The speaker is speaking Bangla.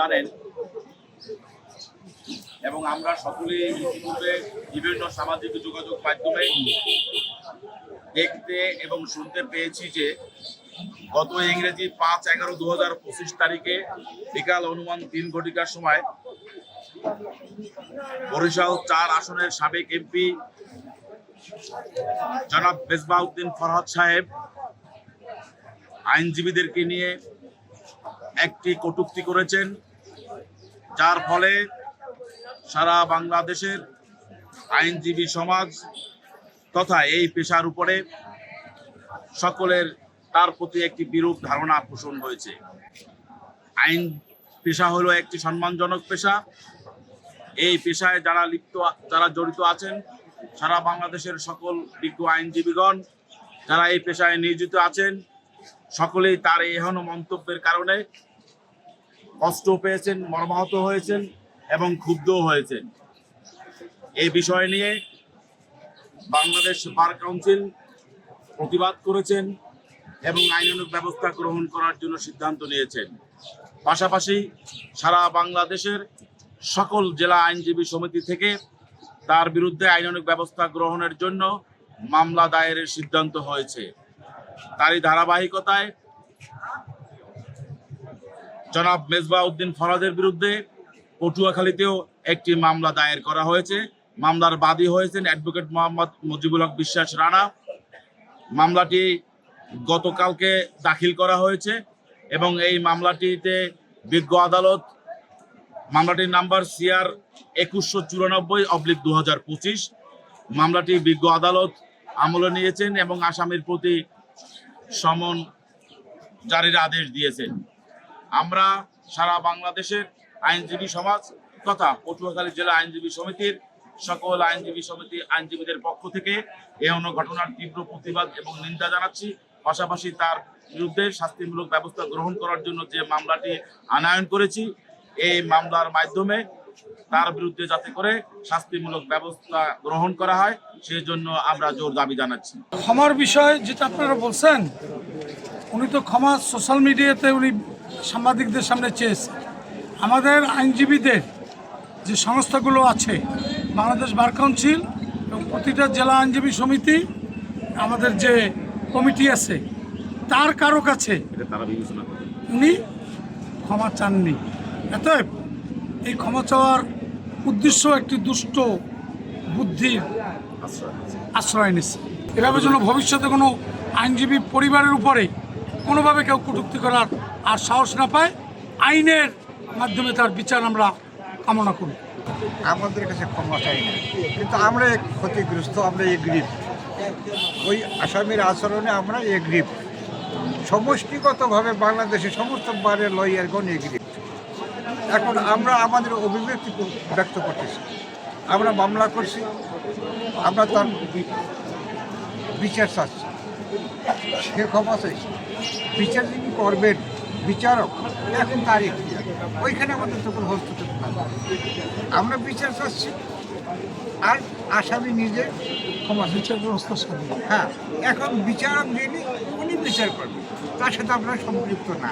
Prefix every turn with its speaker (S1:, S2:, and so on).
S1: জানেন। এবং আমরা সকলেই ইতিপূর্বে বিভিন্ন সামাজিক যোগাযোগ মাধ্যমে দেখতে এবং শুনতে পেয়েছি যে গত ইংরেজি পাঁচ এগারো দু হাজার পঁচিশ তারিখে বিকাল অনুমান তিন ঘটিকার সময় বরিশাল চার আসনের সাবেক এমপি জনাব মেজবাউদ্দিন ফরহাদ সাহেব আইনজীবীদেরকে নিয়ে একটি কটূক্তি করেছেন। যার ফলে সারা বাংলাদেশের আইনজীবী সমাজ তথা এই পেশার উপরে সকলের তার প্রতি একটি বিরূপ ধারণা পোষণ হয়েছে। আইন পেশা হলো একটি সম্মানজনক পেশা। এই পেশায় যারা লিপ্ত, যারা জড়িত আছেন, সারা বাংলাদেশের সকল বিজ্ঞ আইনজীবীগণ, যারা এই পেশায় নিয়োজিত আছেন, সকলেই তার এহন মন্তব্যের কারণে কষ্ট পেয়েছেন, মর্মাহত হয়েছেন এবং ক্ষুব্ধ হয়েছেন। এই বিষয় নিয়ে বাংলাদেশ বার কাউন্সিল প্রতিবাদ করেছেন এবং আইনানুগ ব্যবস্থা গ্রহণ করার জন্য সিদ্ধান্ত নিয়েছেন। পাশাপাশি সারা বাংলাদেশের সকল জেলা আইনজীবী সমিতি থেকে তার বিরুদ্ধে আইনানুগ ব্যবস্থা গ্রহণের জন্য মামলা দায়েরের সিদ্ধান্ত হয়েছে। তারই ধারাবাহিকতায় জনাব মেজবা উদ্দিন ফরাদের বিরুদ্ধে পটুয়াখালীতেও একটি মামলা দায়ের করা হয়েছে। মামলার বাদী হয়েছেন অ্যাডভোকেট মোহাম্মদ মুজিবুল হক বিশ্বাস রানা। মামলাটি গতকালকে দাখিল করা হয়েছে এবং এই মামলাটিতে বিজ্ঞ আদালত, মামলাটির নাম্বার সিআর একুশশো চুরানব্বই অবলিক দু মামলাটি বিজ্ঞ আদালত আমলে নিয়েছেন এবং আসামির প্রতি সমন জারির আদেশ দিয়েছেন। আমরা সারা বাংলাদেশের আইনজীবী সমাজ তথা পটুয়াখালী জেলা আইনজীবী সমিতির সকল আইনজীবী সমিতি আইনজীবীদের পক্ষ থেকে এ অন্য ঘটনার তীব্র প্রতিবাদ এবং নিন্দা জানাচ্ছি। পাশাপাশি তার বিরুদ্ধে শাস্তিমূলক ব্যবস্থা গ্রহণ করার জন্য যে মামলাটি আনায়ন করেছি, এই মামলার মাধ্যমে তার বিরুদ্ধে যাতে করে শাস্তিমূলক ব্যবস্থা গ্রহণ করা হয় সেই জন্য আমরা জোর দাবি জানাচ্ছি।
S2: ক্ষমার বিষয় যেটা আপনারা বলছেন, উনি তো ক্ষমা সোশ্যাল মিডিয়াতে উনি সাংবাদিকদের সামনে চেয়েছেন আমাদের আইনজীবীদের যে সংস্থাগুলো আছে বাংলাদেশ বার কাউন্সিল এবং প্রতিটা জেলা আইনজীবী সমিতি আমাদের যে কমিটি আছে তার কারও কাছে উনি ক্ষমা চাননি। অতএব এই ক্ষমা চাওয়ার উদ্দেশ্য একটি দুষ্ট বুদ্ধির
S1: আশ্রয়
S2: আশ্রয় নিচ্ছে এভাবে যেন ভবিষ্যতে কোনো আইনজীবী পরিবারের উপরে কোনোভাবে কেউ কটূক্তি করার আর সাহস না পায়, আইনের মাধ্যমে তার বিচার আমরা কামনা করি।
S3: আমাদের কাছে ক্ষমা চাই না। কিন্তু আমরা ক্ষতিগ্রস্ত, আমরা এগ্রিপ ওই আসামির আচরণে আমরা এগ্রিপ সমষ্টিগতভাবে বাংলাদেশে সমস্ত বারের লয়ারগণ এগ্রিপ এখন আমরা আমাদের অভিব্যক্তি ব্যক্ত করতেছি। আমরা মামলা করছি, আমরা তার বিচার চাচ্ছি। ক্ষমা চাইছি বিচার যিনি করবেন বিচারক এখন তার এখতিয়ার। ওইখানে আমাদের তো কোনো হস্তক্ষেপ। আমরা বিচার চাচ্ছি আর আসামি নিজে ক্ষমা
S2: বিচার ব্যবস্থা
S3: হ্যাঁ এখন বিচারক যিনি উনি বিচার করবেন। তার সাথে আমরা সম্পৃক্ত না।